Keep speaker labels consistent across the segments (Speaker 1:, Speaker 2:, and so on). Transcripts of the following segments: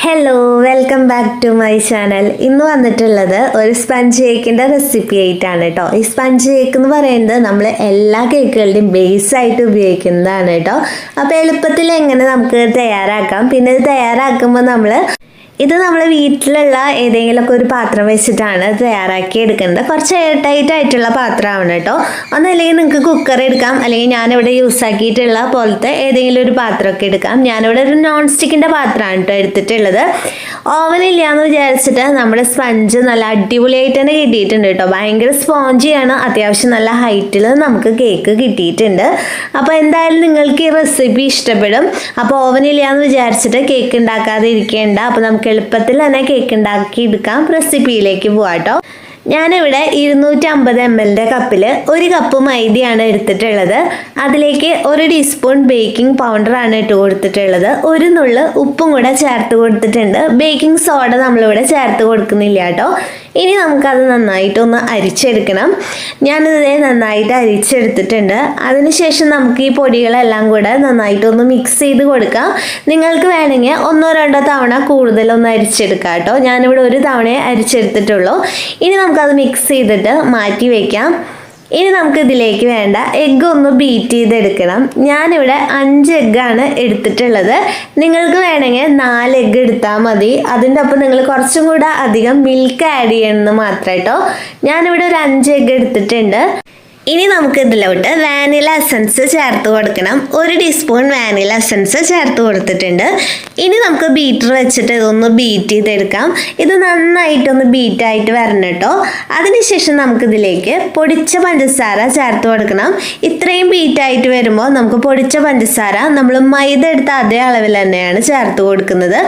Speaker 1: Hello welcome back to my channel ഇന്ന് വന്നിട്ടുള്ളത് ഒരു സ്പഞ്ച് കേക്കിന്റെ റെസിപ്പി ആയിട്ടാണ് കേട്ടോ ഈ സ്പഞ്ച് കേക്ക് എന്ന് പറയുന്നത് നമ്മൾ എല്ലാ കേക്കുകളുടെയും ബേസ് ആയിട്ട് ഉപയോഗിക്കുന്നതാണ് കേട്ടോ അപ്പോൾ എളുപ്പത്തിൽ എങ്ങനെ നമുക്ക് തയ്യാറാക്കാം? പിന്നെ ഇത് തയ്യാറാക്കുമ്പോൾ നമ്മൾ ഇത് നമ്മൾ വീട്ടിലുള്ള ഏതെങ്കിലുമൊക്കെ ഒരു പാത്രം വെച്ചിട്ടാണ് തയ്യാറാക്കി എടുക്കുന്നത്. കുറച്ച് എയർ ടൈറ്റ് ആയിട്ടുള്ള പാത്രമാണ് കേട്ടോ. ഒന്നല്ലെങ്കിൽ നിങ്ങൾക്ക് കുക്കർ എടുക്കാം. അല്ലെങ്കിൽ ഞാനിവിടെ യൂസ് ആക്കിയിട്ടുള്ള പോലത്തെ ഏതെങ്കിലും ഒരു പാത്രമൊക്കെ എടുക്കാം. ഞാനിവിടെ ഒരു നോൺ സ്റ്റിക്കിന്റെ പാത്രമാണ് കേട്ടോ എടുത്തിട്ടുള്ളത്. ഓവൻ ഇല്ലയെന്ന് വിചാരിച്ചിട്ട് നമ്മുടെ സ്പഞ്ച് നല്ല അടിപൊളിയായിട്ട് തന്നെ കിട്ടിയിട്ടുണ്ട് കേട്ടോ. ഭയങ്കര സ്പോഞ്ചിയാണ് അത്യാവശ്യം നല്ല ഹൈറ്റിൽ നമുക്ക് കേക്ക് കിട്ടിയിട്ടുണ്ട്. അപ്പോൾ എന്തായാലും നിങ്ങൾക്ക് ഈ റെസിപ്പി ഇഷ്ടപ്പെടും. അപ്പോൾ ഓവൻ ഇല്ലയെന്ന് വിചാരിച്ചിട്ട് കേക്ക് ഉണ്ടാക്കാതെ ഇരിക്കേണ്ട അപ്പോൾ നമുക്ക് എളുപ്പത്തിൽ തന്നെ കേക്ക് ഉണ്ടാക്കി എടുക്കാം. റെസിപ്പിയിലേക്ക് പോവാട്ടോ ഞാനിവിടെ ഇരുന്നൂറ്റി അമ്പത് എം എല്ലിന്റെ കപ്പിൽ ഒരു കപ്പ് മൈദയാണ് എടുത്തിട്ടുള്ളത്. അതിലേക്ക് ഒരു ടീസ്പൂൺ ബേക്കിംഗ് പൗഡറാണ് ഇട്ട് കൊടുത്തിട്ടുള്ളത്. ഒരു നുള്ള് ഉപ്പും കൂടെ ചേർത്ത് കൊടുത്തിട്ടുണ്ട്. ബേക്കിംഗ് സോഡ നമ്മളിവിടെ ചേർത്ത് കൊടുക്കുന്നില്ല കേട്ടോ ഇനി നമുക്കത് നന്നായിട്ടൊന്ന് അരിച്ചെടുക്കണം. ഞാനിത് നന്നായിട്ട് അരിച്ചെടുത്തിട്ടുണ്ട്. അതിനുശേഷം നമുക്ക് ഈ പൊടികളെല്ലാം കൂടെ നന്നായിട്ടൊന്ന് മിക്സ് ചെയ്ത് കൊടുക്കാം. നിങ്ങൾക്ക് വേണമെങ്കിൽ ഒന്നോ രണ്ടോ തവണ കൂടുതലൊന്ന് അരിച്ചെടുക്കാം കേട്ടോ. ഞാനിവിടെ ഒരു തവണയെ അരിച്ചെടുത്തിട്ടുള്ളൂ. ഇനി നമുക്കത് മിക്സ് ചെയ്തിട്ട് മാറ്റി വയ്ക്കാം ഇനി നമുക്ക് ഇതിലേക്ക് വേണ്ട എഗ്ഗ് ഒന്ന് ബീറ്റ് ചെയ്തെടുക്കണം. ഞാനിവിടെ അഞ്ച് എഗ്ഗാണ് എടുത്തിട്ടുള്ളത്. നിങ്ങൾക്ക് വേണമെങ്കിൽ നാല് എഗ്ഗ് എടുത്താൽ മതി. അതിന്റെ ഒപ്പം നിങ്ങൾ കുറച്ചും കൂടെ അധികം മിൽക്ക് ആഡ് ചെയ്യണമെന്ന് മാത്രം കേട്ടോ ഞാനിവിടെ ഒരു അഞ്ച് എഗ്ഗ് എടുത്തിട്ടുണ്ട്. ഇനി നമുക്ക് ഇതിലോട്ട് വാനില എസൻസ് ചേർത്ത് കൊടുക്കണം. ഒരു ടീസ്പൂൺ വാനില എസൻസ് ചേർത്ത് കൊടുത്തിട്ടുണ്ട്. ഇനി നമുക്ക് ബീറ്റർ വെച്ചിട്ട് ഇതൊന്ന് ബീറ്റ് ചെയ്തെടുക്കാം. ഇത് നന്നായിട്ടൊന്ന് ബീറ്റായിട്ട് വരണം കേട്ടോ അതിനുശേഷം നമുക്കിതിലേക്ക് പൊടിച്ച പഞ്ചസാര ചേർത്ത് കൊടുക്കണം. ഇത്രയും ബീറ്റായിട്ട് വരുമ്പോൾ നമുക്ക് പൊടിച്ച പഞ്ചസാര നമ്മൾ മൈദ എടുത്ത അതേ അളവിൽ തന്നെയാണ് ചേർത്ത് കൊടുക്കുന്നത്.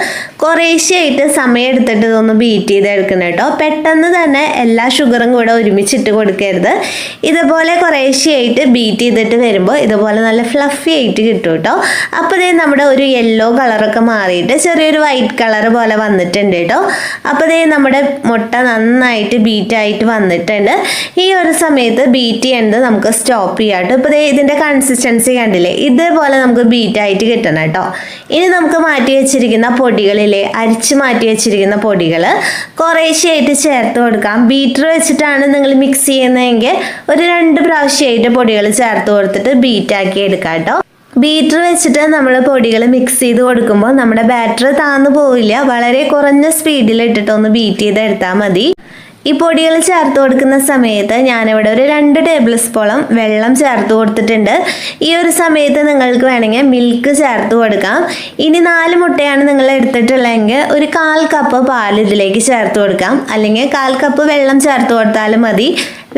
Speaker 1: കുറേശ്ശെയായിട്ട് സമയം എടുത്തിട്ട് ഇതൊന്ന് ബീറ്റ് ചെയ്തെടുക്കണം കേട്ടോ പെട്ടെന്ന് തന്നെ എല്ലാ ഷുഗറും കൂടെ ഒരുമിച്ചിട്ട് കൊടുക്കരുത്. ഇതുപോലെ കുറേശ്ശെയായിട്ട് ബീറ്റ് ചെയ്തിട്ട് വരുമ്പോൾ ഇതുപോലെ നല്ല ഫ്ലഫി ആയിട്ട് കിട്ടും കേട്ടോ അപ്പോൾ ഇതേ നമ്മുടെ ഒരു യെല്ലോ കളറൊക്കെ മാറിയിട്ട് ചെറിയൊരു വൈറ്റ് കളർ പോലെ വന്നിട്ടുണ്ട് കേട്ടോ അപ്പോൾ ഇതേ നമ്മുടെ മുട്ട നന്നായിട്ട് ബീറ്റായിട്ട് വന്നിട്ടുണ്ട്. ഈ ഒരു സമയത്ത് ബീറ്റ് ചെയ്യേണ്ടത് നമുക്ക് സ്റ്റോപ്പ് ചെയ്യാം കേട്ടോ ഇപ്പോൾ ദേ ഇതിന്റെ കൺസിസ്റ്റൻസി കണ്ടില്ലേ? ഇതേപോലെ നമുക്ക് ബീറ്റായിട്ട് കിട്ടണം കേട്ടോ ഇനി നമുക്ക് മാറ്റി വെച്ചിരിക്കുന്ന പൊടികളിലെ അരിച്ച് മാറ്റി വെച്ചിരിക്കുന്ന പൊടികൾ കുറേശ്ശെയായിട്ട് ചേർത്ത് കൊടുക്കാം. ബീറ്റർ വെച്ചിട്ടാണ് നിങ്ങൾ മിക്സ് ചെയ്യുന്നതെങ്കിൽ ഒരു രണ്ട് പ്രാവശ്യമായിട്ട് പൊടികൾ ചേർത്ത് കൊടുത്തിട്ട് ബീറ്റാക്കി എടുക്കാം കേട്ടോ ബീറ്റർ വെച്ചിട്ട് നമ്മൾ പൊടികൾ മിക്സ് ചെയ്ത് കൊടുക്കുമ്പോൾ നമ്മുടെ ബാറ്റർ താന്നു പോവില്ല. വളരെ കുറഞ്ഞ സ്പീഡിൽ ഇട്ടിട്ടൊന്ന് ബീറ്റ് ചെയ്തെടുത്താൽ മതി. ഈ പൊടികൾ ചേർത്ത് കൊടുക്കുന്ന സമയത്ത് ഞാനിവിടെ ഒരു രണ്ട് ടേബിൾ സ്പൂൺ വെള്ളം ചേർത്ത് കൊടുത്തിട്ടുണ്ട്. ഈ ഒരു സമയത്ത് നിങ്ങൾക്ക് വേണമെങ്കിൽ മിൽക്ക് ചേർത്ത് കൊടുക്കാം. ഇനി നാല് മുട്ടയാണ് നിങ്ങൾ എടുത്തിട്ടുള്ളതെങ്കിൽ ഒരു കാൽ കപ്പ് പാൽ ഇതിലേക്ക് ചേർത്ത് കൊടുക്കാം. അല്ലെങ്കിൽ കാൽ കപ്പ് വെള്ളം ചേർത്ത് കൊടുത്താലും മതി.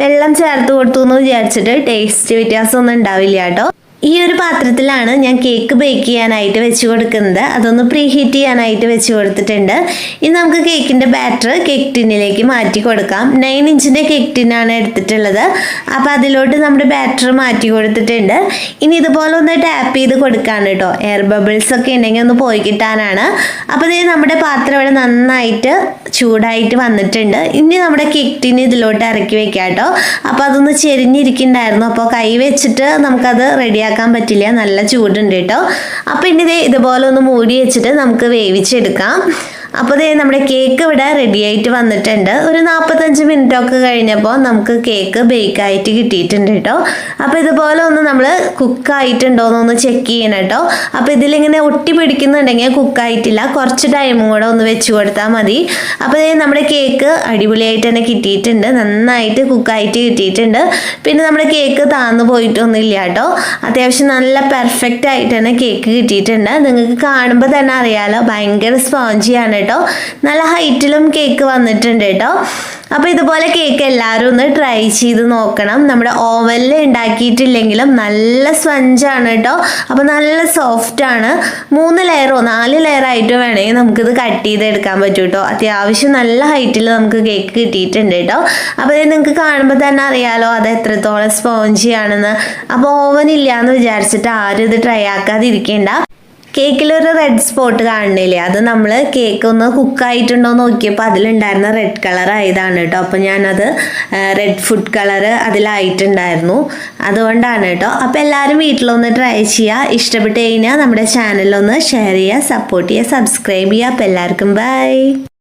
Speaker 1: വെള്ളം ചേർത്ത് കൊടുത്തു എന്ന് വിചാരിച്ചിട്ട് ടേസ്റ്റ് വ്യത്യാസമൊന്നും ഉണ്ടാവില്ല കേട്ടോ. ഈ ഒരു പാത്രത്തിലാണ് ഞാൻ കേക്ക് ബേക്ക് ചെയ്യാനായിട്ട് വെച്ച് കൊടുക്കുന്നത്. അതൊന്ന് പ്രീ ഹീറ്റ് ചെയ്യാനായിട്ട് വെച്ച് കൊടുത്തിട്ടുണ്ട്. ഇനി നമുക്ക് കേക്കിന്റെ ബാറ്റർ കേക്ക് ടിന്നിലേക്ക് മാറ്റി കൊടുക്കാം. നയൻ ഇഞ്ചിന്റെ കേക്ക് ടിന്നാണ് എടുത്തിട്ടുള്ളത്. അപ്പോൾ അതിലോട്ട് നമ്മുടെ ബാറ്റർ മാറ്റി കൊടുത്തിട്ടുണ്ട്. ഇനി ഇതുപോലെ ഒന്ന് ടാപ്പ് ചെയ്ത് കൊടുക്കാണ് കേട്ടോ. എയർ ബബിൾസ് ഒക്കെ ഉണ്ടെങ്കിൽ ഒന്ന് പോയി കിട്ടാനാണ്. അപ്പോൾ ഇത് നമ്മുടെ പാത്രം ഇവിടെ നന്നായിട്ട് ചൂടായിട്ട് വന്നിട്ടുണ്ട്. ഇനി നമ്മുടെ കേക്ക് ടിന് ഇതിലോട്ട് ഇറക്കി വെക്കാം കേട്ടോ. അപ്പോൾ അതൊന്ന് ചെരിഞ്ഞിരിക്കുന്നുണ്ടായിരുന്നു. അപ്പോൾ കൈ വെച്ചിട്ട് നമുക്കത് റെഡിയാക്കാം ഉണ്ടാക്കാൻ പറ്റില്ല. നല്ല ചൂടുണ്ട് കേട്ടോ. അപ്പോൾ ഇനി ഇതേ ഇതുപോലെ ഒന്ന് മൂടി വെച്ചിട്ട് നമുക്ക് വേവിച്ചെടുക്കാം. അപ്പോൾ ദേ നമ്മുടെ കേക്ക് ഇവിടെ റെഡി ആയിട്ട് വന്നിട്ടുണ്ട്. ഒരു നാൽപ്പത്തഞ്ച് മിനിറ്റ് ഒക്കെ കഴിഞ്ഞപ്പോൾ നമുക്ക് കേക്ക് ബേക്ക് ആയിട്ട് കിട്ടിയിട്ടുണ്ട് കേട്ടോ. അപ്പോൾ ഇതുപോലെ ഒന്ന് നമ്മൾ കുക്കായിട്ടുണ്ടോ എന്നൊന്ന് ചെക്ക് ചെയ്യണം കേട്ടോ. അപ്പോൾ ഇതിലിങ്ങനെ ഒട്ടി പിടിക്കുന്നുണ്ടെങ്കിൽ കുക്കായിട്ടില്ല കുറച്ച് ടൈമും കൂടെ ഒന്ന് വെച്ച് കൊടുത്താൽ മതി. അപ്പോൾ ദേ നമ്മുടെ കേക്ക് അടിപൊളിയായിട്ട് തന്നെ കിട്ടിയിട്ടുണ്ട്. നന്നായിട്ട് കുക്കായിട്ട് കിട്ടിയിട്ടുണ്ട്. പിന്നെ നമ്മുടെ കേക്ക് താന്നു പോയിട്ടൊന്നുമില്ല കേട്ടോ. അത്യാവശ്യം നല്ല പെർഫെക്റ്റ് ആയിട്ട് തന്നെ കേക്ക് കിട്ടിയിട്ടുണ്ട്. നിങ്ങൾക്ക് കാണുമ്പോൾ തന്നെ അറിയാലോ ഭയങ്കര സ്പോഞ്ചിയാണ് കേട്ടോ. നല്ല ഹൈറ്റിലും കേക്ക് വന്നിട്ടുണ്ട് കേട്ടോ. അപ്പോൾ ഇതുപോലെ കേക്ക് എല്ലാവരും ഒന്ന് ട്രൈ ചെയ്ത് നോക്കണം. നമ്മുടെ ഓവനിൽ ഉണ്ടാക്കിയിട്ടില്ലെങ്കിലും നല്ല സ്പഞ്ചാണ് കേട്ടോ. അപ്പോൾ നല്ല സോഫ്റ്റ് ആണ്. മൂന്ന് ലെയറോ നാല് ലെയർ വേണമെങ്കിൽ നമുക്കിത് കട്ട് ചെയ്തെടുക്കാൻ പറ്റും കേട്ടോ. അത്യാവശ്യം നല്ല ഹൈറ്റിൽ നമുക്ക് കേക്ക് കിട്ടിയിട്ടുണ്ട് കേട്ടോ. അപ്പോൾ ഇത് നിങ്ങൾക്ക് കാണുമ്പോൾ തന്നെ അറിയാലോ അത് എത്രത്തോളം സ്പോഞ്ചിയാണെന്ന് അപ്പോൾ ഓവൻ ഇല്ല എന്ന് വിചാരിച്ചിട്ട് ആരും ഇത് ട്രൈ ആക്കാതിരിക്കേണ്ട. കേക്കിലൊരു റെഡ് സ്പോട്ട് കാണുന്നില്ലേ? അത് നമ്മൾ കേക്ക് ഒന്ന് കുക്കായിട്ടുണ്ടോ നോക്കിയപ്പോൾ അതിലുണ്ടായിരുന്ന റെഡ് കളർ ആയതാണ് കേട്ടോ. അപ്പോൾ ഞാനത് റെഡ് ഫുഡ് കളർ അതിലായിട്ടുണ്ടായിരുന്നു. അതുകൊണ്ടാണ് കേട്ടോ. അപ്പോൾ എല്ലാവരും വീട്ടിലൊന്ന് ട്രൈ ചെയ്യുക ഇഷ്ടപ്പെട്ട് കഴിഞ്ഞാൽ നമ്മുടെ ചാനലൊന്ന് ഷെയർ ചെയ്യുക സപ്പോർട്ട് ചെയ്യുക സബ്സ്ക്രൈബ് ചെയ്യുക അപ്പോൾ എല്ലാവർക്കും ബൈ